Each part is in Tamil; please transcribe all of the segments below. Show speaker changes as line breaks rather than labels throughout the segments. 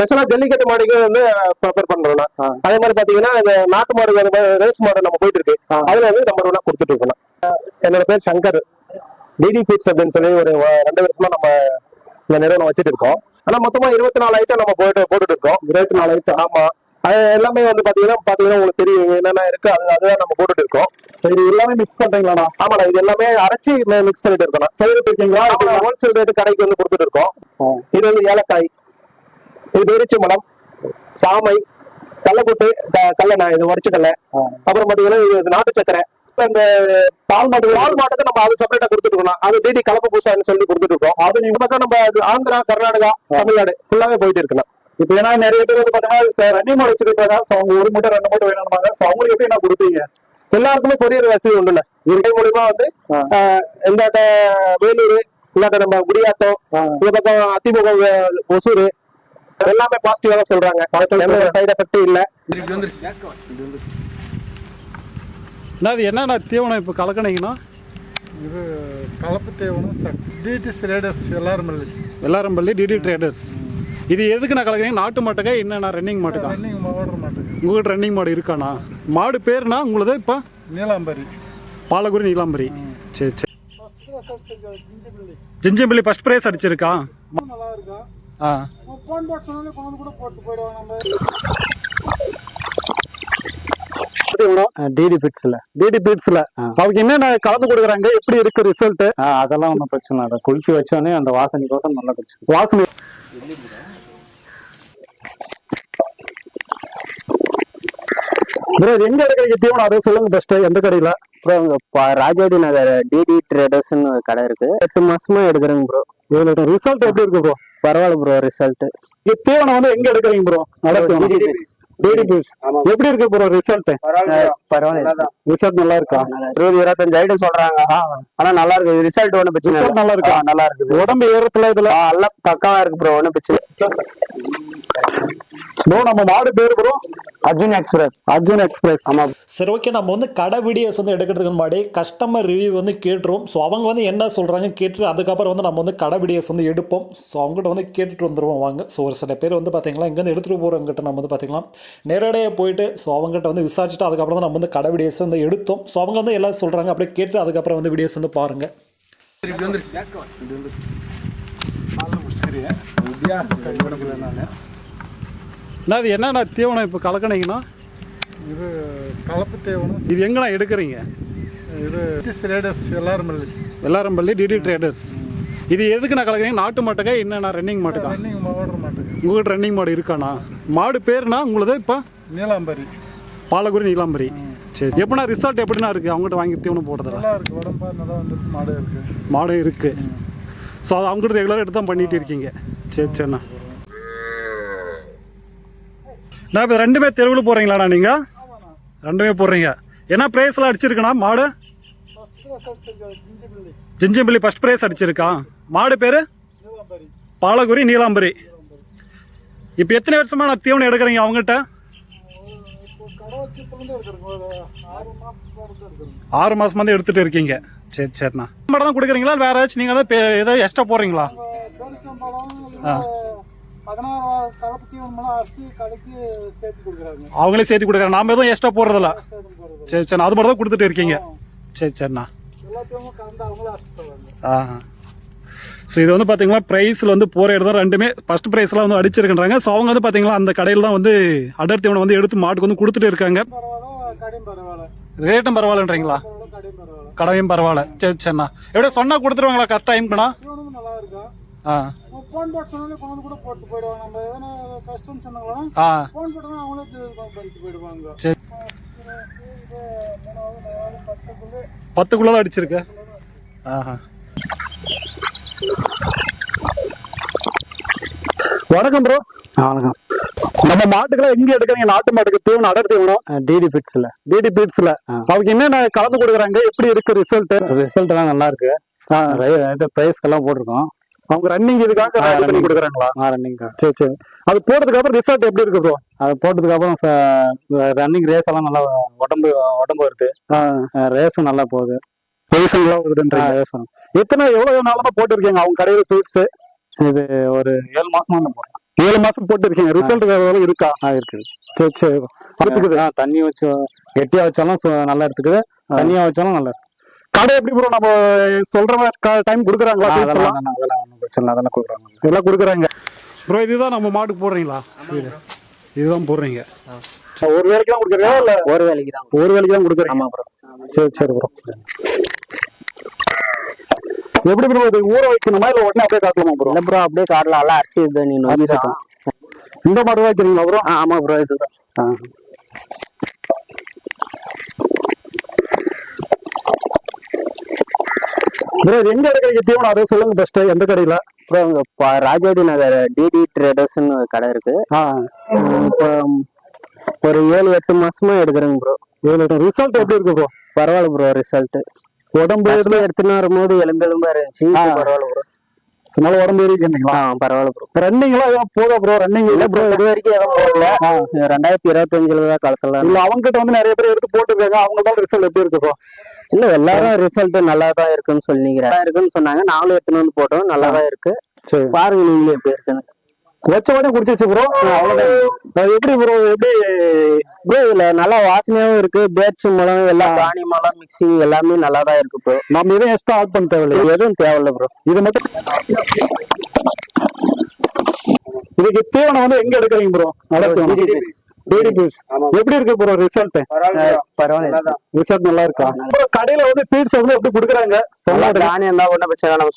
ஸ்பெஷலா ஜல்லிக்கட்டு மாடுக்கு வந்து ப்ரிப்பேர் பண்றோம்னா. அதே மாதிரி பாத்தீங்கன்னா இந்த நாட்டு மாடு ரேஸ் மாடு நம்ம போயிட்டு இருக்கு. அதுல வந்து நம்பர் ஒன்னா கொடுத்துட்டு இருக்கோம். என்னோட பேர் சங்கர். டிடி ஃபீட்ஸ் அப்படின்னு சொல்லி ஒரு ரெண்டு வருஷமா நம்ம இந்த நிறுவனம் வச்சுட்டு இருக்கோம். ஆனா மொத்தமா இருபத்தி நாலு ஐட்டம் நம்ம போயிட்டு போட்டுட்டு இருக்கோம். இருபத்தி நாலு ஐட்டம் ஆமா. அது எல்லாமே வந்து பாத்தீங்கன்னா பாத்தீங்கன்னா உங்களுக்கு தெரியும் என்னென்ன இருக்கு அது அதுதான் நம்ம போட்டுட்டு இருக்கோம்.
சரி எல்லாமே மிக்ஸ் பண்றீங்களாண்ணா?
ஆமாண்ணா இது எல்லாமே அரைச்சி மிக்ஸ் பண்ணிட்டு இருக்கோம்
செய்துட்டு இருக்கீங்களா
ஹோல்சேல் ரேட்டு கடைக்கு வந்து கொடுத்துட்டு இருக்கோம். இது வந்து ஏலக்காய். இது பேரிச்சம்பழம் சாமை கள்ளக்குட்டு க- கல்லெண்ணெய் இது உடச்சுக்கல்ல
ஆ.
அப்புறம் பாத்தீங்கன்னா இது நாட்டு சக்கரை. இந்த பால் மாட்டு பால் மாட்டுக்கு நம்ம அது செப்பரேட்டா கொடுத்துட்டு இருக்கோம் அது டிடி கலப்பு பூசான்னு சொல்லி கொடுத்துட்டு இருக்கோம். அது நீங்க பக்கம் நம்ம ஆந்திரா கர்நாடகா தமிழ்நாடு ஃபுல்லாவே போயிட்டு இருக்கணும்
இப்ப ஏன்னா நிறைய பேர் வந்து பாத்தீங்கன்னா ரன்னிங் மாடு வச்சிருக்காங்க சோ அவங்க ஒரு மூட்டை ரெண்டு மூட்டை வேணும்பாங்க சோ அவங்களுக்கு எப்படி என்ன கொடுப்பீங்க?
எல்லாருக்குமே கொரியர் வசதி உண்டுல்ல. இருக்கை மூலியமா வந்து இந்தாட்ட வேலூர் இல்லாட்ட நம்ம குடியாத்தம். இந்த பக்கம் அதிமுக ஒசூர் எல்லாமே பாசிட்டிவா தான் சொல்றாங்க. எந்த சைடு எஃபெக்ட் இல்ல.
அண்ணா இது என்னண்ணா தீவனம் இப்போ கலக்கணீங்கன்னா
இது கலப்பு தீவனம் டிடிஸ் ரேடஸ் எல்லாரும்
வெள்ளாரம்பள்ளி டிடி ட்ரேடர்ஸ் இது எதுக்கு நான் கலக்குறீங்க? நாட்டு மாட்டுக்கா என்னண்ணா ரன்னிங் மாட்டுக்கா?
ரன்னிங் ஓடுற மாட்டுக்கு
உங்கள்கிட்ட ரன்னிங் மாடு இருக்காண்ணா? மாடு பேருண்ணா உங்களுது இப்போ?
நீலாம்பரி.
பாலகுரி நீலாம்பரி. சரி சரி. ஜிஞ்சம்பிள்ளி ஃபர்ஸ்ட் ப்ரைஸ் அடிச்சிருக்கா?
நல்லா இருக்கும்
ஆ.
போன் போட்டு சொன்னாலே கொண்டு கூட போட்டு போயிடுவாங்க நம்ம.
டிடி பிட்ஸ்ல
டிடி பீட்ஸ்ல அவங்க என்னென்ன கலந்து கொடுக்குறாங்க? எப்படி இருக்கு ரிசல்ட்
அதெல்லாம் ஒன்றும் பிரச்சனை இல்லை. குளிக்க வச்சோடனே அந்த வாசனைக்கோசம் நல்லா
வாசனை. ப்ரோ எங்க எடுக்கிறீங்க தீவனம் அதை சொல்லுங்க பெஸ்ட் எந்த கடையில?
அப்புறம் இங்க ப- ராஜாஜி நகர் டிடி ட்ரேடர்ஸ்னு கடை இருக்கு. எட்டு மாசமா எடுக்கிறேங்க ப்ரோ
இவ்வளோ ரிசல்ட் எப்படி இருக்கு ப்ரோ
பரவாயில்ல ப்ரோ ரிசல்ட்
தீவனம் வந்து எங்க எடுக்கிறீங்க ப்ரோ நடக்கும் எப்படி இருக்கு ப்ரோ ரிசல்ட்
பரவாயில்ல
ரிசல்ட் நல்லா இருக்கா?
இருபது இருபத்தஞ்சு ஐட்டம் சொல்றாங்க. ஆனா நல்லா இருக்கு. ரிசல்ட் ஒன்றும் பிரச்சனை
நல்லா இருக்கா?
நல்லா இருக்குது.
உடம்பு ஏறத்துல இதுல?
நல்லா பக்காவா இருக்கு ப்ரோ ஒன்றும் பிரச்சனை
ப்ரோ நம்ம மாடு பேர் bro
Arjun Express
Arjun Express
ஆமா.
சரி ஓகே நம்ம வந்து கடை வீடியோஸ் வந்து எடுக்கிறதுக்கு முன்னாடி கஸ்டமர் ரிவ்யூ வந்து கேட்டுருவோம். ஸோ அவங்க வந்து என்ன சொல்கிறாங்க கேட்டு அதுக்கப்புறம் வந்து நம்ம வந்து கடை வீடியோஸ் வந்து எடுப்போம். ஸோ அவங்ககிட்ட வந்து கேட்டுட்டு வந்துருவோம் வாங்க. ஸோ ஒரு சில பேர் வந்து பார்த்தீங்களா இங்கேருந்து எடுத்துகிட்டு போகிறவங்ககிட்ட நம்ம வந்து பார்த்தீங்களா நேரடியாக போயிட்டு ஸோ அவங்ககிட்ட வந்து விசாரிச்சுட்டு அதுக்கப்புறம் தான் நம்ம வந்து கடை வீடியோஸ் வந்து எடுத்தோம். ஸோ அவங்க வந்து எல்லாம் சொல்கிறாங்க அப்படியே கேட்டு அதுக்கப்புறம் வந்து வீடியோஸ் வந்து பாருங்கள்
அண்ணா இது என்னண்ணா தீவனம் இப்போ கலக்கணீங்கன்னா
இது கலப்பு தீவனம்.
இது எங்கண்ணா எடுக்கிறீங்க?
இது டிடிஸ் ரேடஸ் எல்லாரும்
வெள்ளாரம்பள்ளி. டிடி ட்ரேடர்ஸ் இது எதுக்கு நான் கலக்குறீங்க? நாட்டு மாட்டுக்கா என்னண்ணா ரன்னிங் மாட்டுக்கா?
ரன்னிங் ஓடுற மாட்டுக்கு
உங்கள்கிட்ட ரன்னிங் மாடு இருக்காண்ணா? மாடு பேருண்ணா உங்களுது இப்போ?
நீலாம்பரி.
பாலகுரி நீலாம்பரி. சரி எப்படிண்ணா ரிசல்ட் எப்படிண்ணா இருக்குது? அவங்ககிட்ட வாங்கி தீவனம் போடுறதுல.
நல்லா இருக்கு உடம்பா நல்லா வந்து மாடு இருக்கு.
மாடு இருக்குது ஸோ அது அவங்ககிட்ட ரெகுலராக எடுத்து தான் பண்ணிட்டு இருக்கீங்க. சரி சரிண்ணா. நான் இப்போ ரெண்டுமே தெருவில் போடுறீங்களாண்ணா நீங்கள் ரெண்டுமே போடுறீங்க. என்ன ப்ரைஸ்லாம் அடிச்சிருக்கண்ணா மாடு? ஜிஞ்சம்பிள்ளி ஃபஸ்ட் ப்ரைஸ் அடிச்சிருக்கா. மாடு பேர்? பாலகுரி நீலாம்பரி. இப்போ எத்தனை வருஷமா நான் தீவனம் எடுக்கிறீங்க அவங்ககிட்ட
ஆறு மாசத்துக்கு
வந்து எடுத்துட்டு இருக்கீங்க. சரி சரிண்ணா. மட்டும் தான் கொடுக்குறீங்களா? வேற ஏதாச்சும் நீங்கள் தான் ஏதாவது எக்ஸ்ட்ரா போடுறீங்களா? அவங்களே சேர்த்து கொடுக்குறாங்க. நாம எதுவும் எக்ஸ்ட்ரா போடுறதில்ல. சரி சரி அது மட்டும் தான் கொடுத்துட்டு இருக்கீங்க. சரி சரிண்ணா.
எல்லாத்தையும் கலந்து அவங்களும்
ஆ. ஸோ இது வந்து பார்த்தீங்களா ப்ரைஸில் வந்து போகிற இடம் தான் ரெண்டுமே ஃபர்ஸ்ட் ப்ரைஸ்லாம் வந்து அடிச்சிருக்கின்றாங்க. ஸோ அவங்க வந்து பார்த்தீங்களா அந்த கடையில் தான் வந்து அடர் தீவனம் வந்து எடுத்து மாட்டுக்கு வந்து கொடுத்துட்டு இருக்காங்க. ரேட்டும் பரவாயில்லன்றீங்களா?
பரவாயில்ல கடையும் பரவாயில்ல.
சரி சரிண்ணா எப்படி சொன்னால் கொடுத்துருவாங்களா கரெக்ட் டைம்க்குண்ணா ஆ.
ஃபோன் போட்டு சொன்னாலே கொண்டு கூட போட்டு போயிடுவாங்க. நம்ம எதனா கஷ்டம் சொன்னாங்கன்னா
ஆ.
ஃபோன் போட்டோம்னா அவங்களே இது பண்ணிட்டு போயிடுவாங்க.
சரி.
பத்துக்குள்ளே
தான் அடிச்சிருக்கு? ஆஹா. வணக்கம் ப்ரோ
வணக்கம்.
நம்ம மாட்டுக்கெல்லாம் எங்க எடுக்கிறீங்க நாட்டு மாட்டுக்கு தீவனம் அடர் தீவனம்
டிடி பிட்ஸ்ல
டிடி பீட்ஸ்ல அவங்க என்னென்ன கலந்து கொடுக்குறாங்க? எப்படி இருக்கு ரிசல்ட்
ரிசல்ட் எல்லாம் நல்லா இருக்கு. ப்ரைஸ்க்கெல்லாம் போட்டிருக்கோம்.
அவங்க ரன்னிங் இதுக்காக ready பண்ணி. கொடுக்குறாங்களா
ரன்னிங்
சரி சரி. அது போட்டதுக்கு அப்புறம் ரிசல்ட் எப்படி இருக்கு ப்ரோ
அது போட்டதுக்கு அப்புறம் ரன்னிங் ரேஸ் எல்லாம் நல்லா உடம்பு உடம்பு வருது. ரேஸும் நல்லா போகுது.
பேசலாம் வருதுன்றீங்க
ரேஸும்
எத்தனை எவ்வளவு நாளா தான் போட்டிருக்கீங்க? அவங்க கடையில பீட்ஸ்
இது ஒரு ஏழு மாசமா தான் போடுறேன்
ஏழு மாசம் போட்டு இருக்கீங்க ரிசல்ட் இருக்கா?
இருக்குது
சரி சரி.
தண்ணி வச்சு கெட்டியா வச்சாலும் நல்லா எடுத்துக்குது. தண்ணியா வச்சாலும் நல்லா இருக்கு
கடை எப்படி ப்ரோ நம்ம சொல்ற டைம் கொடுக்குறாங்களா?
அதெல்லாம் ஒன்றும் பிரச்சனை இல்லை. அதெல்லாம் கொடுக்குறாங்க.
எல்லாம் கொடுக்குறாங்க. ப்ரோ இதுதான் நம்ம மாட்டுக்கு போடுறீங்களா? இதுதான் போடுறீங்க. ஒரு வேலைக்கு தான் கொடுக்குறீங்களா இல்ல?
ஒரு வேலைக்கு தான்.
ஒரு வேலைக்கு தான் கொடுக்குறீங்க?
ஆமா ப்ரோ
சரி சரி ப்ரோ எப்படி ப்ரோ இது ஊற வைக்கணுமா இல்ல உடனே அப்படியே காட்டலாமா ப்ரோ
இல்ல ப்ரோ அப்படியே காட்டலாம். எல்லாம் அரிசி இது நீ
இந்த மாடு தான் வைக்கிறீங்களா ப்ரோ
ஆ ஆமா ப்ரோ இதுதான்.
எங்க எடுக்கிறீங்க தீவனம் அதை சொல்லுங்க பெஸ்ட் எந்த கடையில?
ப்ரோ இங்க ராஜாஜி நகர் டிடி ட்ரேடர்ஸ்னு கடை இருக்கு. இப்போ ஒரு ஏழு எட்டு மாசமா எடுக்கிறேங்க ப்ரோ
ஏழு ரிசல்ட் எப்படி இருக்கு ப்ரோ
பரவாயில்ல ப்ரோ ரிசல்ட்
உடம்பு
ஃபர்ஸ்ட் எடுத்துன்னு வரும்போது எலும்பு எலும்பா இருந்துச்சு. பரவாயில்ல ப்ரோ
உடம்பு ஏறிக்கிறீங்களா
ஆ பரவாயில்ல ப்ரோ
ரன்னிங்லாம் ஏன் போதா ப்ரோ ரன்னிங்
இல்ல ப்ரோ இது வரைக்கும் எதுவும் போடல ரெண்டாயிரத்தி இருபத்தஞ்சுல தான் களத்துல
இல்ல அவங்க வந்து நிறைய பேர் எடுத்து போட்டுருக்காங்க. அவங்க தான் ரிசல்ட் எப்படி இருக்கு ப்ரோ
இல்ல எல்லாரும் ரிசல்ட் நல்லா தான் இருக்குன்னு நல்லா இருக்குன்னு சொன்னாங்க. நாங்களும் எடுத்துன்னு வந்து போட்டோம். நல்லா தான் இருக்கு.
சரி.
பாருங்க நீங்களே எப்படி இருக்குன்னு.
வச்ச உடனே குடிச்சிச்சு ப்ரோ அவ்வளவுதான். எப்படி ப்ரோ எப்படி
ப்ரோ இதுல நல்லா வாசனையாவும் இருக்கு. பேட்ச் மூலம் எல்லாம் தானி மூலம் மிக்சிங் எல்லாமே நல்லா தான் இருக்கு ப்ரோ
நம்ம எதுவும் எக்ஸ்ட்ரா ஆட் பண்ண தேவையில்லை.
எதுவும் தேவையில்ல ப்ரோ
இது மட்டும் இதுக்கு தீவனம் வந்து எங்க எடுக்கிறீங்க ப்ரோ பீஸ் எப்படி இருக்கு ப்ரோ ரிசல்ட்
பரவாயில்ல
ரிசல்ட் நல்லா இருக்கா? கடையில வந்து பீட்ஸ் வந்து எப்படி கொடுக்குறாங்க?
தானியம் தான் ஒன்றும் பிரச்சனை. நம்ம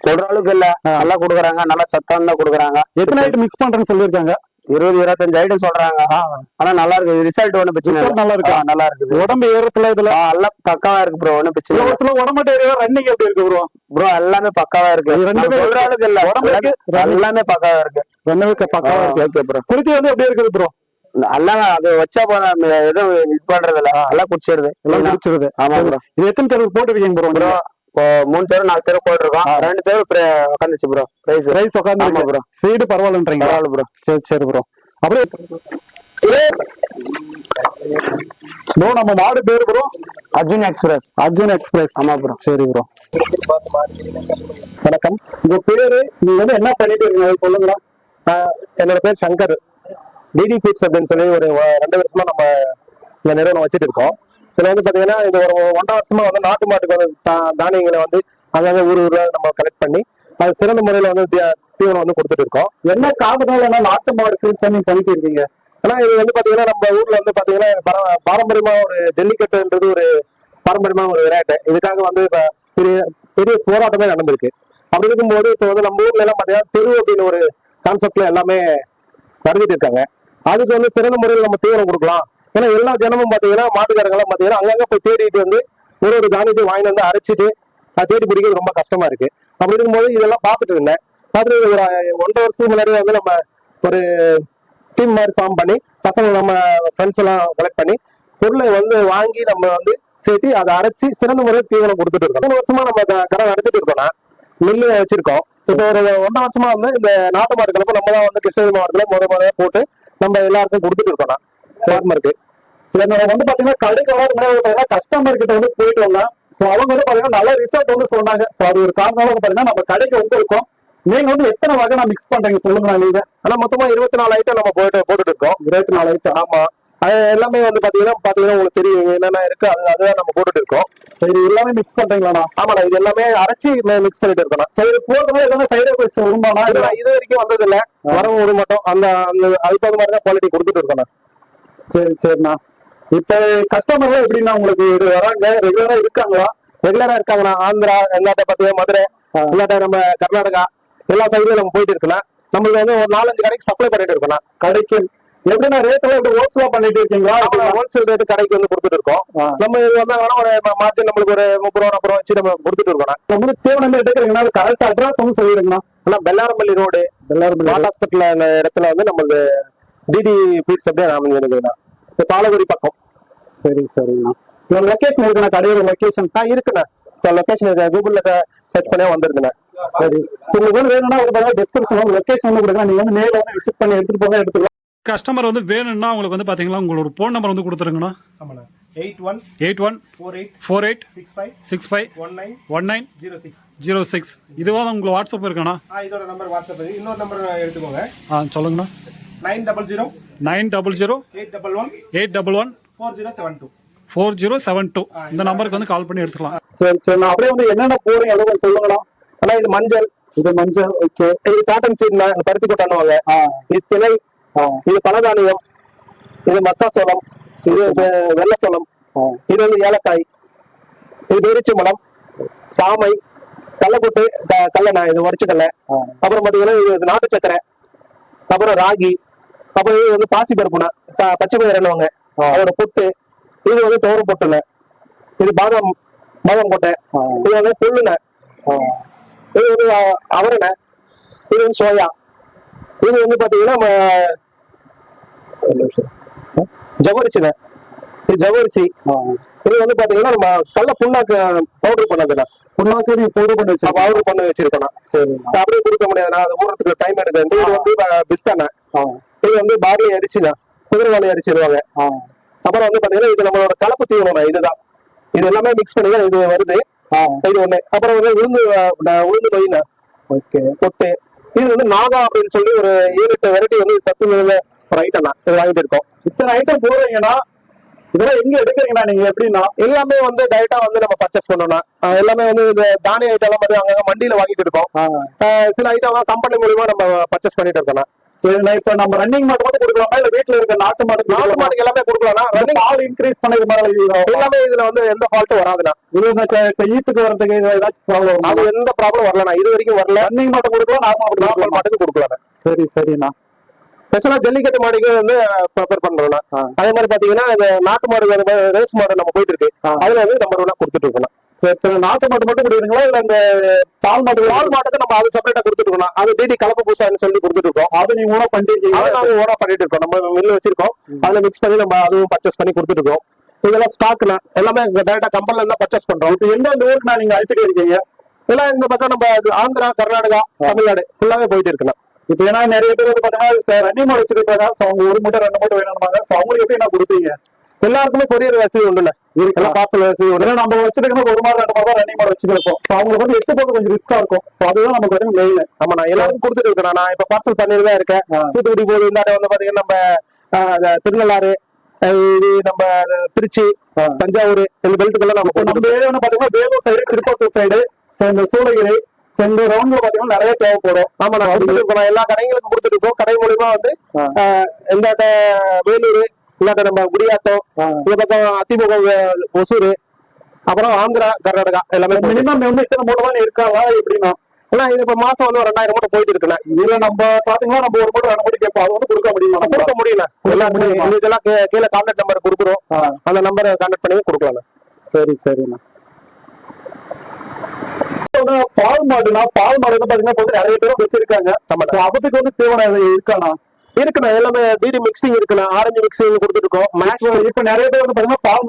சொல்ற அளவுக்கு இல்ல. நல்லா கொடுக்குறாங்க நல்லா சத்தம் தான் கொடுக்குறாங்க.
எத்தனை ஐட்டம் மிக்ஸ் பண்றேன்னு சொல்லியிருக்காங்க?
இருபது இருபத்தஞ்சு ஐட்டம் சொல்றாங்க. ஆனா நல்லா இருக்கு. ரிசல்ட் ஒன்றும் பிரச்சனை
நல்லா இருக்கா?
நல்லா இருக்குது.
உடம்பு ஏறத்துல இதுல.
எல்லாம் பக்காவா இருக்கு ப்ரோ ஒன்றும் பிரச்சனை
ஒரு சில உடம்பு ஏரியா ரன்னிங் எப்படி இருக்கு ப்ரோ
ப்ரோ எல்லாமே பக்காவா இருக்கு. சொல்ற அளவுக்கு இல்ல.
உடம்பு
எல்லாமே- பக்காவா இருக்கு.
ரெண்டுமே பக்காவா இருக்கு.
ஓகே ப்ரோ
குருத்தி வந்து எப்படி இருக்குது ப்ரோ
எல்லாம் அது வச்சா போதும். எதுவும் இது பண்றது இல்ல எல்லாம் குடிச்சிடுது
எல்லாம் குடிச்சிருது.
ஆமா ப்ரோ
இது எத்தனை தெருவு போட்டுருக்கீங்க ப்ரோ
ப்ரோ மூணு தெரு நாலு தெரு போட்டிருக்கோம் ரெண்டு தெரு உட்காந்துச்சு ப்ரோ பிரைஸ்
பிரைஸ் உட்காந்து
ப்ரோ
வீடு பரவாயில்லன்றீங்க
பரவாயில்ல ப்ரோ
சரி சரி ப்ரோ அப்படியே ப்ரோ நம்ம மாடு பேரு bro
Arjun Express
Arjun Express
ஆமா ப்ரோ
சரி ப்ரோ வணக்கம். உங்க பேரு நீங்க வந்து என்ன பண்ணிட்டு இருக்கீங்க? சொல்லுங்களா
என்னோட பேர் சங்கர். டிடி ஃபீட்ஸ் அப்படின்னு சொல்லி ஒரு ரெண்டு வருஷமா நம்ம இந்த நிறுவனம் வச்சுட்டு இருக்கோம். இதுல வந்து பாத்தீங்கன்னா இது ஒரு ஒன்றரை வருஷமா வந்து நாட்டு மாட்டுக்கு வந்து தானியங்களை வந்து அங்கங்க ஊர் ஊர்ல நம்ம கலெக்ட் பண்ணி அது சிறந்த முறையில வந்து தீவனம் வந்து கொடுத்துட்டு இருக்கோம்.
என்ன காரணத்தால நாட்டு மாடு ஃபீல்ஸ் நீங்க பண்ணிட்டு இருக்கீங்க?
ஆனா இது வந்து பாத்தீங்கன்னா நம்ம ஊர்ல வந்து பாத்தீங்கன்னா பர- பாரம்பரியமா ஒரு ஜல்லிக்கட்டுன்றது ஒரு பாரம்பரியமா ஒரு விளையாட்டு. இதுக்காக வந்து இப்ப பெரிய பெரிய போராட்டமே நடந்திருக்கு. அப்படி இருக்கும்போது இப்போ வந்து நம்ம ஊர்ல எல்லாம் பாத்தீங்கன்னா தெரு அப்படின்னு ஒரு கான்செப்ட்ல எல்லாமே நடந்துட்டு இருக்காங்க. அதுக்கு வந்து சிறந்த முறையில் நம்ம தீவிரம் கொடுக்கலாம். ஏன்னா எல்லா ஜனமும் பாத்தீங்கன்னா மாட்டுக்காரங்களாம் பார்த்தீங்கன்னா பாத்தீங்கன்னா அங்கங்க போய் தேடிட்டு வந்து ஒரு ஒரு தானியத்தை வாங்கிட்டு வந்து அரைச்சிட்டு அதை தேடி பிடிக்கிறது ரொம்ப கஷ்டமா இருக்கு. அப்படி இருக்கும்போது இதெல்லாம் பார்த்துட்டு இருந்தேன். பார்த்துட்டு ஒரு ஒன்றரை வருஷத்துக்கு முன்னாடி வந்து நம்ம ஒரு டீம் மாதிரி ஃபார்ம் பண்ணி பசங்க நம்ம ஃப்ரெண்ட்ஸ் எல்லாம் கலெக்ட் பண்ணி பொருளை வந்து வாங்கி நம்ம வந்து சேர்த்து அதை அரைச்சி சிறந்த முறையில் தீவனம் கொடுத்துட்டு இருக்கோம். மூணு வருஷமா நம்ம கடை நடத்திட்டு இருக்கோம்னா மில்லு வச்சிருக்கோம். இப்போ ஒரு ஒன்றரை வருஷமா வந்து இந்த நாட்டு மாடு கலப்பு நம்ம தான் வந்து கிருஷ்ணகிரி மாவட்டத்தில் முத முறையாக போட்டு நம்ம எல்லாருக்கும் கொடுத்துட்டு இருக்கோம்னா ஃபார்மருக்கு
சரி நம்ம வந்து பாத்தீங்கன்னா கடைக்கு முன்னாடி பாத்தீங்கன்னா கஸ்டமர் கிட்ட வந்து போயிட்டு வந்தோம் சோ அவங்க வந்து பாத்தீங்கன்னா நல்ல ரிசல்ட் வந்து சொன்னாங்க. சோ அது ஒரு காரணம் வந்து பாத்தீங்கன்னா நம்ம கடைக்கு வந்திருக்கோம். நீங்க வந்து எத்தனை வகை நான் மிக்ஸ் பண்றீங்க சொல்லுங்க நீங்க.
ஆனா மொத்தமா இருபத்தி நாலு ஐட்டம் நம்ம போயிட்டு போட்டுட்டு இருக்கோம்.
இருபத்தி நாலு ஐட்டம்
ஆமா. அது எல்லாமே வந்து பாத்தீங்கன்னா பாத்தீங்கன்னா உங்களுக்கு தெரியும். என்னென்ன இருக்கு அது அதுதான் நம்ம போட்டுட்டு இருக்கோம்.
சரி எல்லாமே மிக்ஸ் பண்றீங்களாண்ணா
ஆமாண்ணா இது எல்லாமே அரைச்சி மிக்ஸ் பண்ணிட்டு இருக்கோம்
சரி போதுமா எதனா சைடு எஃபெக்ட்ஸ் வருமானா
இது வரைக்கும் வந்தது இல்ல வரவும் விட மாட்டோம் அந்த அந்த அதுக்கு தகுந்த மாதிரி தான் குவாலிட்டி கொடுத்துட்டு இருக்கோம்
சரி சரிண்ணா. இப்ப கஸ்டமர்லாம் எப்படின்னா உங்களுக்கு இது வராங்க? ரெகுலரா இருக்காங்களா?
ரெகுலரா இருக்காங்கண்ணா ஆந்திரா எல்லாட்ட பாத்தீங்கன்னா மதுரை எல்லாட்ட நம்ம கர்நாடகா எல்லா சைடுலயும் நம்ம போயிட்டு இருக்கலாம் நம்மளுக்கு வந்து ஒரு நாலஞ்சு கடைக்கு சப்ளை பண்ணிட்டு இருக்கோம்
கடைக்கு? எப்படின்னா ரேட் எல்லாம் எப்படி ஹோல்சேலா பண்ணிட்டு இருக்கீங்களா?
ஹோல்சேல் ரேட் கடைக்கு வந்து கொடுத்துட்டு இருக்கோம். நம்ம இது வந்தாங்கன்னா ஒரு மார்ஜின் நம்மளுக்கு ஒரு முப்பது ரூபா நாற்பது ரூபா வச்சு நம்ம கொடுத்துட்டு இருக்கோம்
நம்ம வந்து தேவனம் எடுக்கிறீங்கன்னா அது கரெக்ட் அட்ரஸ் வந்து சொல்லிடுங்கண்ணா.
ஆனா பெல்லாரம்பள்ளி ரோடு
எல்லாரும்
மாட் ஹாஸ்பிட்டல் இடத்துல வந்து நம்மளுக்கு டிடி ஃபீட்ஸ் அப்படியே அமைஞ்சிருக்குதுண்ணா இந்த பாலகுடி பக்கம்.
சரி சரிங்கண்ணா. இதோட லொகேஷன் இருக்குண்ணா கடையோட லொகேஷன்
ஆ இருக்குண்ணா. இப்போ லொக்கேஷன் கூகுள்ல சர்ச் பண்ணி வந்துருதுண்ணா.
சரி. ஸோ உங்களுக்கு வந்து வேணும்னா ஒரு பார்த்தா டிஸ்கிரிப்ஷன் வந்து லொகேஷன் வந்து கொடுக்குறேன் நீங்க வந்து நேரில் வந்து விசிட் பண்ணி எடுத்துட்டு போங்க எடுத்துக்கலாம்.
கஸ்டமர் வந்து வேணும்னா உங்களுக்கு வந்து பாத்தீங்களா உங்களோட ஃபோன் நம்பர் வந்து கொடுத்துருங்கண்ணா.
ஆமாண்ணா. Eight one
eight one
four eight
four eight
six five
six five
one nine
one nine
zero six
zero six இதுவாக தான் உங்களுக்கு வாட்ஸ்அப் இருக்காண்ணா?
ஆ இதோட நம்பர் வாட்ஸ்அப் இருக்கு. இன்னொரு நம்பர் எடுத்துக்கோங்க.
ஆ சொல்லுங்கண்ணா.
Nine double zero
nine double zero
eight double one
eight double one
four zero seven two.
Four zero seven two. இந்த நம்பருக்கு வந்து கால் பண்ணி எடுத்துக்கலாம்.
சரி சரி. நான் அப்படியே வந்து என்னென்ன போறீங்க எவ்வளவு சொல்லுங்களா
ஆனா இது மஞ்சள்.
இது மஞ்சள் ஓகே.
இது காட்டன் சீட்னா பருத்தி கொட்டானுவாங்க
ஆ
இது திணை.
ஆ
இது பலதானியம் இது மக்காசோளம் இது வெ- வெள்ளை சோளம். இது வந்து ஏலக்காய். இது பேரிச்சம்பழம் சாமை. கடலப்புட்டு க- கடலெண்ணெய் இது உடச்சக்கல்ல
ஆ.
அப்புறம் பாத்தீங்கன்னா இது நாட்டு சக்கரை அப்புறம் ராகி. அப்புறம் இது வந்து பாசி பருப்புனா பச்சை பயிர் என்னவாங்க அதோட புட்டு. இது வந்து தோரம் பொட்டுல. இது பாதாம் பாதாம் கொட்டை. இது வந்து புல்லுன. இது வந்து அவரணை இது வந்து சோயா. இது வந்து பாத்தீங்கன்னா ஜவரிசிண்ணே இது ஜவரிசி. இது வந்து பாத்தீங்கன்னா நம்ம கடல புண்ணாக்கு பவுடர் பண்ணதுண்ணா
புண்ணாக்கு நீ போடு பண்ணி வச்சிருக்கோம்
பவுடர் பண்ணி வச்சிருக்கோம்
சரி
அப்படியே கொடுக்க முடியாது. நான் அது ஊறதுக்கு டைம் எடுக்குது இது வந்து பிஸ்தாண்ணா
ஆ.
இது வந்து பார்லி அரிசிண்ணா குதிரைவாளி அரிசிடுவாங்க
ஆ.
அப்புறம் வந்து பாத்தீங்கன்னா இது நம்மளோட கலப்பு தீவனம் இதுதான். இது எல்லாமே மிக்ஸ் பண்ணி தான் இது வருது. இது ஒண்ணு. அப்புறம் வந்து உளுந்து உளுந்து நொய்னா
ஓகே.
கொட்டு இது வந்து நாகா அப்படின்னு சொல்லி ஒரு ஏழு எட்டு வெரைட்டி வந்து சத்து மிகுந்த ஒரு ஐட்டம்னா இது வாங்கிட்டு இருக்கோம்.
இத்தனை ஐட்டம் போடுறீங்கன்னா இதெல்லாம் எங்க எடுக்கிறீங்கண்ணா நீங்க எப்படின்னா
எல்லாமே வந்து டைரக்டா வந்து நம்ம பர்ச்சேஸ் அஹ், எல்லாமே வந்து இந்த தானிய ஐட்டம் எல்லாம் வந்து அங்கங்க மண்டியில வாங்கிட்டு இருக்கோம். சில ஐட்டம் கம்பெனி மூலியமா நம்ம பர்ச்சேஸ் பண்ணிட்டு இருக்கோம்
சரிண்ணா இப்ப நம்ம ரன்னிங் மாட்டு மட்டும் கொடுக்கலாமா? இல்ல வீட்டுல இருக்க நாட்டு மாடு
நாட்டு மாட்டுக்கு எல்லாமே கொடுக்கலாம்னா running
பால் இன்க்ரீஸ் பண்ண இது மாதிரி
எல்லாமே இதுல வந்து எந்த ஃபால்ட்டும் வராதுண்ணா.
இது ஈத்துக்கு வரதுக்கு ஏதாச்சும் ப்ராப்ளம்
அது எந்த ப்ராப்ளம் வரலண்ணா. இது வரைக்கும் வரல.
ரன்னிங் மாட்டு கொடுக்கலாம் நார்மல் கொடுக்கலாம்.
மாட்டுக்கு கொடுக்கலாம்
சரி சரிண்ணா.
ஸ்பெஷலா ஜல்லிக்கட்டு மாடுக்கு வந்து ப்ரிப்பேர் பண்றோம்னா. அதே மாதிரி பாத்தீங்கன்னா இந்த நாட்டு மாடு ரேஸ் மாடு நம்ம போயிட்டு இருக்கு. அதுல வந்து ஒன்னா கொடுத்துட்டு இருக்கோம்
சரி சரி நாட்டு மாட்டு மட்டும் கொடுக்குறீங்களா? இல்ல இந்த பால் மாட்டு
பால் மாட்டுக்கு நம்ம அது செப்பரேட்டா கொடுத்துட்டு இருக்கோம் அது டிடி கலப்பு பூசான்னு சொல்லி கொடுத்துட்டு இருக்கோம்.
அது நீங்க
அதை
பண்ணிருக்கீங்க
நாங்க ஓனா பண்ணிட்டு இருக்கோம். நம்ம மில்லு வச்சிருக்கோம். அதுல மிக்ஸ் பண்ணி நம்ம அதுவும் பர்ச்சேஸ் பண்ணி கொடுத்துட்டு இருக்கோம். இதெல்லாம் ஸ்டாக்னா எல்லாமே டைரக்டா கம்பெனில இருந்தா பர்ச்சேஸ் பண்றோம்.
இப்ப எந்தெந்த ஊருக்கு நான் நீங்க அழைச்சிட்டு இருக்கீங்க?
எல்லாம் இந்த பக்கம் நம்ம ஆந்திரா கர்நாடகா தமிழ்நாடு ஃபுல்லாவே போயிட்டு இருக்குண்ணா
இப்ப ஏன்னா நிறைய பேர் வந்து பாத்தீங்கன்னா ரன்னிங் மாடு வச்சிருப்பாங்க. சோ அவங்க ஒரு மூட்டை ரெண்டு மூட்டை வேணும்பாங்க சோ அவங்களுக்கு எப்படி என்ன கொடுப்பீங்க?
எல்லாருக்குமே கொரியர் வசதி உண்டுண்ணே எல்லாம் பார்சல் வசதி உண்டு.
நம்ம வச்சிருக்கணும் ஒரு மாடு ரெண்டு மாடு ரன்னிங் மாடு வச்சிருக்கோம் அவங்களுக்கு வந்து எட்டு போது கொஞ்சம் ரிஸ்கா இருக்கும். சோ அதுதான் நமக்கு வந்து மெயின்
ஆமா நான் எல்லாருக்கும் கொடுத்துட்டு இருக்கேன். நான் இப்ப பார்சல் பண்ணிட்டு தான் இருக்கேன். தூத்துக்குடி போகுது இந்த வந்து பாத்தீங்கன்னா நம்ம திருநள்ளாறு இது நம்ம திருச்சி. தஞ்சாவூர் இந்த பெல்ட்டுக்கெல்லாம் நம்ம
நம்ம ஏரியா பாத்தீங்கன்னா Vellore side Tirupattur side so இந்த சூளகிரி இந்த ரவுண்ட்ல பாத்தீங்கன்னா நிறைய தேவைப்படும்.
ஆமா நான் கொடுத்துட்டு இருக்கோம் எல்லா கடைகளுக்கும் கொடுத்துட்டு இருக்கோம். கடை மூலியமா வந்து இந்தாட்ட வேலூர் இல்லாட்ட நம்ம குடியாத்தம். இந்த பக்கம் அதிமுகம் ஒசூர் அப்புறம் ஆந்திரா கர்நாடகா எல்லாமே.
மினிமம் வந்து இத்தனை மூட்டை தான் இருக்காங்களா எப்படின்னா?
ஆனா இது இப்ப மாசம் வந்து ரெண்டாயிரம் மட்டும் போயிட்டு இருக்குண்ணே
இதுல நம்ம பாத்தீங்கன்னா நம்ம ஒரு மூட்டை ரெண்டு மூட்டை கேட்போம். அது வந்து கொடுக்க முடியுமா?
கொடுக்க முடியல. எல்லாம் இதெல்லாம் கீழே கான்டாக்ட் நம்பர் கொடுக்குறோம் அந்த நம்பரை கான்டாக்ட் பண்ணி கொடுக்கலாம்.
சரி சரிண்ணா பால் மாடுனா பால் மாடு வந்து பாத்தீங்கன்னா நிறைய பேர் வச்சிருக்காங்க. அதுக்கு வந்து தீவனம் எதுவும் இருக்காண்ணா
எல்லாமே டிடி மிக்சிங் இருக்குண்ணா ஆரஞ்சு மிக்சிங் கொடுத்துட்டு இருக்கோம். மேக்ஸ்
இப்போ நிறைய பேர் வந்து பாத்தீங்கன்னா பால்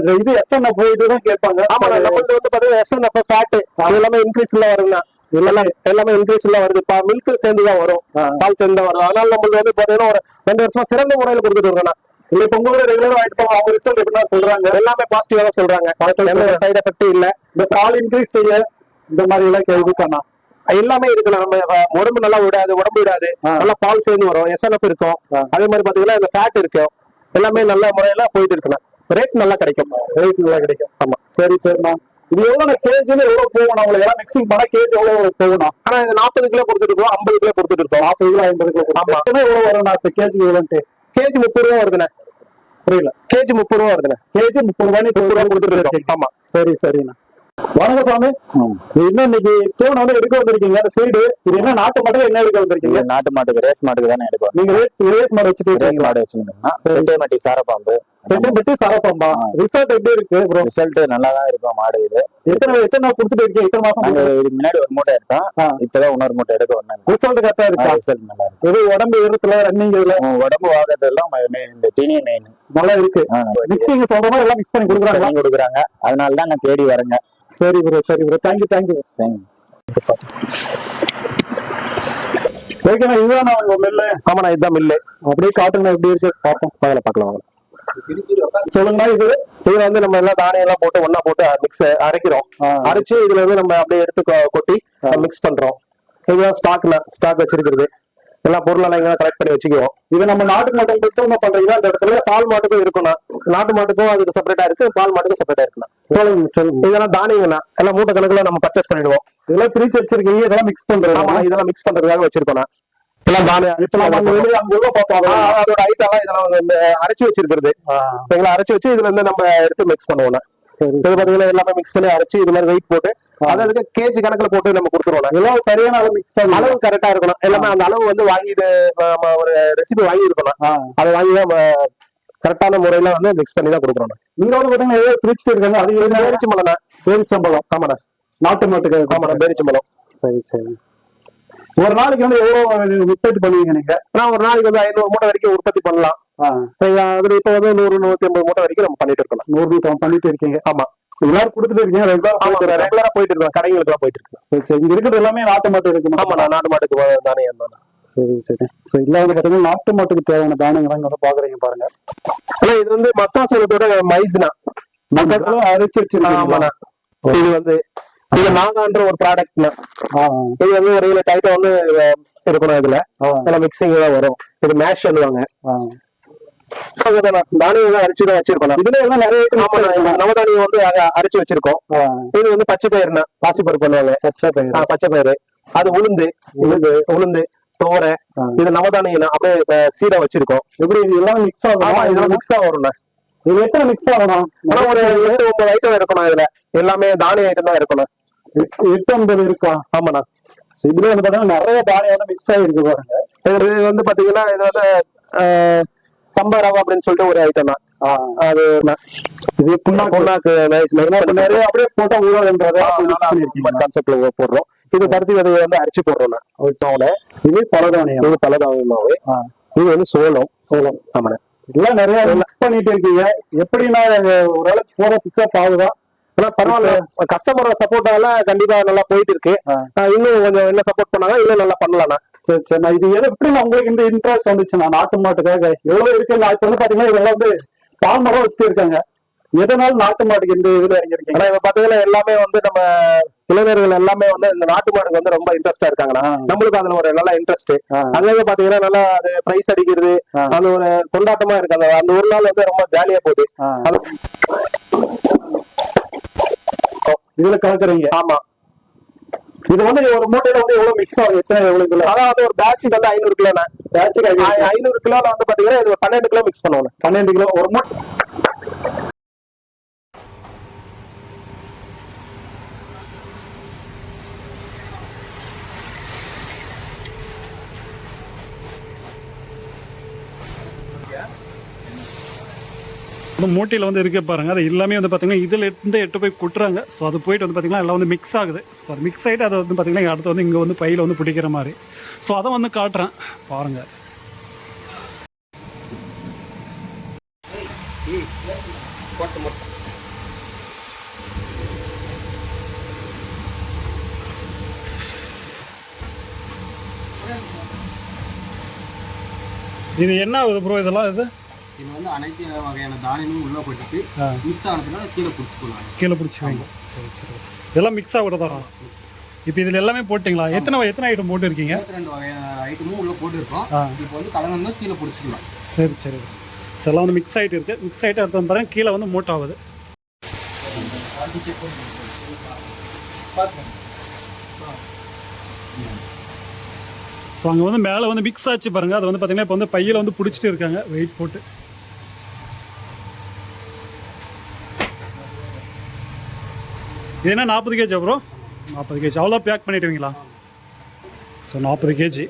இந்த இது எஸ்என் இதுதான் கேட்பாங்க.
ஆமா நம்மள்ட்ட வந்து பாத்தீங்கன்னா எஸ்என்எஃப் ஃபேட் அது எல்லாமே இன்க்ரீஸ்ல வருங்கண்ணா. எல்லாமே எல்லாமே இன்க்ரீஸ்ல வருது. மில்க் சேர்ந்து தான் வரும். பால் சேர்ந்து தான் வரும். அதனால நம்மளுக்கு வந்து பாத்தீங்கன்னா ஒரு ரெண்டு வருஷமா சிறந்த முறையில கொடுத்துட்டு இருக்கோம்ண்ணா
இல்ல இப்ப உங்க ரெகுலர் போவாங்க அவங்க ரிசல்ட் எப்படின்னா சொல்றாங்க?
எல்லாமே பாசிட்டிவா தான் சொல்றாங்க. சைடு எஃபெக்ட் இல்ல.
இந்த பால் இன்க்ரீஸ் செய்ய இந்த மாதிரி எல்லாம் கேள்விக்காண்ணா
எல்லாமே இருக்குண்ணா நம்ம உடம்பு நல்லா விடாது உடம்பு விடாது. நல்லா பால் சேர்ந்து வரும். எஸ்என்எஃப் இருக்கும். அதே மாதிரி பாத்தீங்கன்னா இந்த ஃபேட் இருக்கும். எல்லாமே நல்ல முறையில போயிட்டு இருக்குண்ணா ரேட் நல்லா கிடைக்கும்.
ரேட் நல்லா கிடைக்கும். ஆமா. சரி சரிண்ணா இது எவ்வளவு கேஜில எவ்வளவு போகணும் உங்களுக்கு எல்லாம் மிக்சிங் பண்ணா கேஜி எவ்வளவு போகணும்?
ஆனா இது நாற்பது கிலோ கொடுத்துட்டு இருக்கோம் ஐம்பது கிலோ கொடுத்துட்டு இருக்கோம்.
நாற்பது கிலோ ஐம்பது கிலோ
ஆமா.
எவ்வளவு வரும் இப்ப கேஜி எவ்வளோன்ட்டு
கேஜி முப்பது ரூபா வருதுண்ணே.
புரியல.
கேஜி முப்பது ரூபா வருதுண்ணே.
கேஜி முப்பது ரூபாய்
முப்பது ரூபா கொடுத்துட்டு இருக்கோம். ஆமா.
சரி சரிண்ணா. வணக்கம் சாமி. இது என்ன இன்னைக்கு தீவனம் வந்து எடுக்க வந்திருக்கீங்க? ஃபீல்டு இது என்ன நாட்டு மாட்டு என்ன எடுக்க வந்திருக்கீங்க?
இது நாட்டு மாட்டுக்கு ரேஸ் மாட்டுக்கு தானே எடுக்கும்
நீங்க ரேஸ் மாடு வச்சுட்டு
ரேஸ் மாடு வச்சுருந்தோம்னா செந்தேமட்டி சாரப்பாம்பு.
செட்டிப்பட்டி சரப்பம்பா? ரிசல்ட் எப்படி இருக்கு ப்ரோ
ரிசல்ட் நல்லா தான் இருக்கும் மாடு இது.
எத்தனை எத்தனை கொடுத்துட்டு இருக்கீங்க? எத்தனை மாசம்
இதுக்கு முன்னாடி ஒரு மூட்டை எடுத்தோம்.
ஆ.
இப்பதான் இன்னொரு மூட்டை எடுக்க வந்தாங்க
ரிசல்ட் கரெக்டா இருக்கா?
ரிசல்ட் நல்லா இருக்கு.
எது உடம்பு ஏறத்துல ரன்னிங்
உடம்பு வாகத்தெல்லாம் மெ- இந்த தீனி மெயின்
நல்லா இருக்கு. மிக்சிங் சொல்ற மாதிரி எல்லாம் மிக்ஸ் பண்ணி கொடுக்குறாங்களா
பண்ணி கொடுக்குறாங்க. அதனால தான் நான் தேடி வரேங்க.
சரி ப்ரோ சரி ப்ரோ தேங்க்யூ தேங்க்யூ
சரிங்க.
ஓகேண்ணா இதுதான் உங்க மெல்லு
ஆமாண்ணா இதுதான் மில்லு
அப்படியே காட்டுங்க எப்படி இருக்கு? பார்ப்போம்.
வாங்கல பார்க்கலாம்
சொல்லுங்கண்ணா இது
இதுல வந்து நம்ம எல்லாம் தானியம் எல்லாம் போட்டு ஒண்ணா போட்டு மிக்ஸ் அரைக்கிறோம். அரைச்சு இதுல இருந்து நம்ம அப்படியே எடுத்து கொட்டி மிக்ஸ் பண்றோம். இதுதான் ஸ்டாக்ல ஸ்டாக் வச்சிருக்கிறது. எல்லா பொருளெல்லாம் இங்க கலெக்ட் பண்ணி வச்சுக்குவோம்.
இது நம்ம நாட்டு மட்டும் மட்டும் பண்றீங்களா அந்த இடத்துல
பால் மாட்டுக்கும் இருக்கணும். நாட்டு மாட்டுக்கும் அதுக்கு செப்பரேட்டா இருக்கு பால் மாட்டுக்கும் செப்பரேட்டா
சொல்லுங்க
இதெல்லாம் தானியங்கண்ணா. எல்லாம் மூட்டை கணக்குல நம்ம பர்ச்சேஸ் பண்ணிடுவோம்.
இதெல்லாம் பிரிச்சு வச்சிருக்கீங்க இதெல்லாம் மிக்ஸ் பண்றோம்
இதெல்லாம் மிக்ஸ் பண்றதுக்காக வச்சிருக்கோம் எல்லாம் தானியம். அதோட ஐட்டம் இதெல்லாம் அரைச்சு வச்சிருக்கிறது. அரைச்சு வச்சு இதுல இருந்து நம்ம எடுத்து மிக்ஸ் பண்ணுவோம் இது பாத்தீங்கன்னா எல்லாமே மிக்ஸ் பண்ணி அரைச்சு இது மாதிரி வெயிட் போட்டு அது அதுக்கு கேஜி கணக்குல போட்டு நம்ம கொடுத்துருவோம்
எல்லாம் சரியான அளவு மிக்ஸ் பண்ணி?
அளவு கரெக்டா இருக்கணும். எல்லாமே அந்த அளவு வந்து வாங்கி இது நம்ம ஒரு ரெசிபி வாங்கி இருக்கணும். அதை வாங்கி தான் கரெக்டான முறையில வந்து மிக்ஸ் பண்ணி தான் கொடுக்குறோம்
இங்க வந்து பாத்தீங்கன்னா ஏதோ பிரிச்சுட்டு இருக்காங்க. அது
பேரிச்சம்பழம்
பேரிச்சம்பழம்.
ஆமாண்ணா.
நாட்டு மாட்டுக்கு
ஆமாண்ணா பேரிச்சம்பழம்.
சரி சரி. ஒரு நாளைக்கு வந்து எவ்வளவு உற்பத்தி பண்ணுவீங்க நீங்க?
ஆனா ஒரு நாளைக்கு வந்து ஐநூறு மூட்டை வரைக்கும் உற்பத்தி பண்ணலாம்? அதுல இப்ப வந்து நூறு நூத்தி ஐம்பது மூட்டை வரைக்கும் நம்ம பண்ணிட்டு இருக்கோம்
நூறு நூத்தி பண்ணிட்டு இருக்கீங்க.
ஆமா.
எல்லாரும் கொடுத்துட்டு இருக்கீங்க. ரெகுலரா.
ரெகுலரா போயிட்டு இருக்கோம். கடைங்களுக்கு எல்லாம் போயிட்டு இருக்கோம்
சரி சரி. இங்க இருக்கிறது எல்லாமே நாட்டு மாட்டு இருக்கு
ஆமா நான் நாட்டு மாட்டுக்கு தானியம் தான்.
சரி சரி. சோ இல்ல வந்து நாட்டு மாட்டுக்கு தேவையான தானியங்கள் இங்க வந்து பாக்குறீங்க பாருங்க.
ஆனா இது வந்து மக்காசோளத்தோட மைஸ்னா
மக்காச்சோளம் அரைச்சு வச்சிருக்கீங்களா?
ஆமாண்ணா. இது வந்து இது நாகான்ற ஒரு ப்ராடக்ட்னா இது வந்து ஒரு ஏழு டைட்டம் வந்து இருக்கணும் இதுல. மிக்சிங் தான் வரும். இது மேஷ் சொல்லுவாங்க. தானியம் தான் அரைச்சு தான் வச்சிருக்கோம்
இதுல எல்லாம் நிறைய.
நவதானியம் வந்து அரைச்சு வச்சிருக்கோம். இது வந்து பச்சை பயிர்னா பாசிப்பருப்பு பண்ணுவாங்க.
பச்சை பயிறு.
ஆ, பச்சை பயிறு. அது உளுந்து உளுந்து. உளுந்து தோரை. இது நவதானியம் அப்படியே சீடா வச்சிருக்கோம்.
எப்படி இது எல்லாம் மிக்ஸ் ஆகும்
இதெல்லாம் மிக்ஸ் வரும்ண்ணா.
இது எத்தனை மிக்ஸ் ஆகணும்
ஆனா ஒரு எட்டு ஒன்பது ஐட்டம் இருக்கணும் இதுல. எல்லாமே தானிய ஐட்டம் தான் இருக்கணும்
எட்டு- ஐம்பது இருக்கா?
ஆமாண்ணா.
இதுல வந்து பாத்தீங்கன்னா நிறைய தானியம் மிக்ஸ் ஆகிருக்கு பாருங்க.
இது வந்து பாத்தீங்கன்னா இது வந்து சம்பா ரவா அப்படின்னு சொல்லிட்டு ஒரு ஐட்டம் தான். அது
இது புண்ணாக்கு.
பொண்ணாக்கு நைஸ்
நிறைய அப்படியே போட்டா ஊழல்ன்றதை
கான்செப்ட்ல போடுறோம். இது பருத்தி விதையை வந்து அரைச்சு போடுறோம் நான்.
இது பலதானியம்.
இது பலதானிய மாவு.
ஆ.
இது வந்து சோளம்.
சோளம்.
ஆமாண்ணா.
இதெல்லாம் நிறைய மிக்ஸ் பண்ணிட்டு இருக்கீங்க. எப்படின்னா ஓரளவுக்கு போற பிக்கப் ஆகுதா?
ஆனா பரவாயில்ல. கஸ்டமரோட சப்போர்ட்டால கண்டிப்பா நல்லா போயிட்டு இருக்கு. இன்னும் கொஞ்சம் என்ன சப்போர்ட் பண்ணாங்க இன்னும் நல்லா பண்ணலாம்ண்ணா
சரி சரி. நான் இது எப்படி உங்களுக்கு இந்த இன்ட்ரெஸ்ட் வந்துச்சுன்னா நாட்டு மாட்டுக்காக எவ்வளவு இருக்கு? நான் இப்ப வந்து பாத்தீங்கன்னா இதெல்லாம் வந்து பால் மரம் வச்சுட்டு இருக்காங்க. எதனால நாட்டு மாட்டுக்கு இந்த இதுல இறங்கிருக்கீங்க
ஆனா இப்ப பாத்தீங்கன்னா எல்லாமே வந்து நம்ம இளைஞர்கள் எல்லாமே வந்து இந்த நாட்டு மாடுக்கு வந்து ரொம்ப இன்ட்ரெஸ்டா இருக்காங்கண்ணா. நம்மளுக்கு அதுல ஒரு நல்ல இன்ட்ரெஸ்ட். அங்கே பாத்தீங்கன்னா நல்லா அது பிரைஸ் அடிக்கிறது. அது ஒரு கொண்டாட்டமா இருக்கு. அந்த அந்த ஒரு நாள் வந்து ரொம்ப ஜாலியா போகுது.
இதுல கலக்குறீங்க?
ஆமா.
இது வந்து ஒரு மூட்டையில வந்து எவ்வளவு மிக்ஸ் ஆகும்? எத்தனை எவ்வளவு கிலோ
அதான் வந்து ஒரு பேட்சுக்கு வந்து ஐநூறு கிலோண்ணா.
பேட்சுக்கு ஐநூறு.
கிலோல வந்து பாத்தீங்கன்னா இது பன்னெண்டு கிலோ மிக்ஸ் பண்ணுவோம்
பன்னெண்டு கிலோ. ஒரு மூட்டை
இந்த மூட்டையில் வந்து இருக்க பாருங்க. அது எல்லாமே வந்து பார்த்தீங்கன்னா இதில் இருந்து எட்டு போய் கொட்டுறாங்க. ஸோ அது போயிட்டு வந்து பார்த்தீங்கன்னா எல்லாம் வந்து மிக்ஸ் ஆகுது. ஸோ அது மிக்ஸ் ஆகிட்டு அதை வந்து பார்த்தீங்கன்னா அடுத்து வந்து இங்கே வந்து பையில் வந்து பிடிக்கிற மாதிரி. ஸோ அதை வந்து காட்டுறேன். பாருங்க. இது என்ன ஆகுது ப்ரோ இதெல்லாம் இது?
இது வந்து அனைத்து வகையான தானியமும் உள்ள போட்டுட்டு. மிக்ஸ் ஆனதுனால கீழே பிடிச்சிக்கலாம்
கீழே பிடிச்சிக்கோங்க சரி சரி. இதெல்லாம் மிக்ஸ் ஆகுறதா இப்போ இதில் எல்லாமே போட்டிங்களா எத்தனை எத்தனை ஐட்டம் போட்டு இருக்கீங்க
இருபத்தி ரெண்டு வகையான ஐட்டமும் உள்ள போட்டுருக்கோம். இப்போ வந்து கலந்து கீழே பிடிச்சிக்கலாம்.
சரி சரி. ஸோ எல்லாம் வந்து மிக்ஸ் ஆகிட்டு இருக்கு. மிக்ஸ் ஆகிட்டு அடுத்து பார்த்தீங்கன்னா கீழே வந்து மூட் ஆகுது. ஸோ அங்கே வந்து மேலே வந்து மிக்ஸ் ஆச்சு பாருங்க. அது வந்து பார்த்தீங்கன்னா இப்போ வந்து பையில் வந்து பிடிச்சிட்டு இருக்காங்க. வெயிட் போட்டு. இது என்ன நாற்பது கேஜி அப்புறம் நாற்பது கேஜி அவ்வளோ பேக் பண்ணிடுவீங்களா? ஸோ நாற்பது கேஜி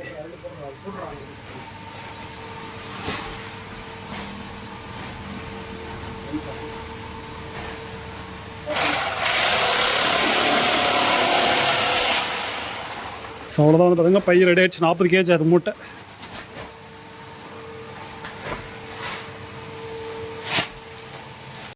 ஸோ அவ்வளோதான் வந்து பார்த்தீங்கன்னா பை ரெடி ஆயிடுச்சு. நாற்பது கேஜி அது மூட்டை.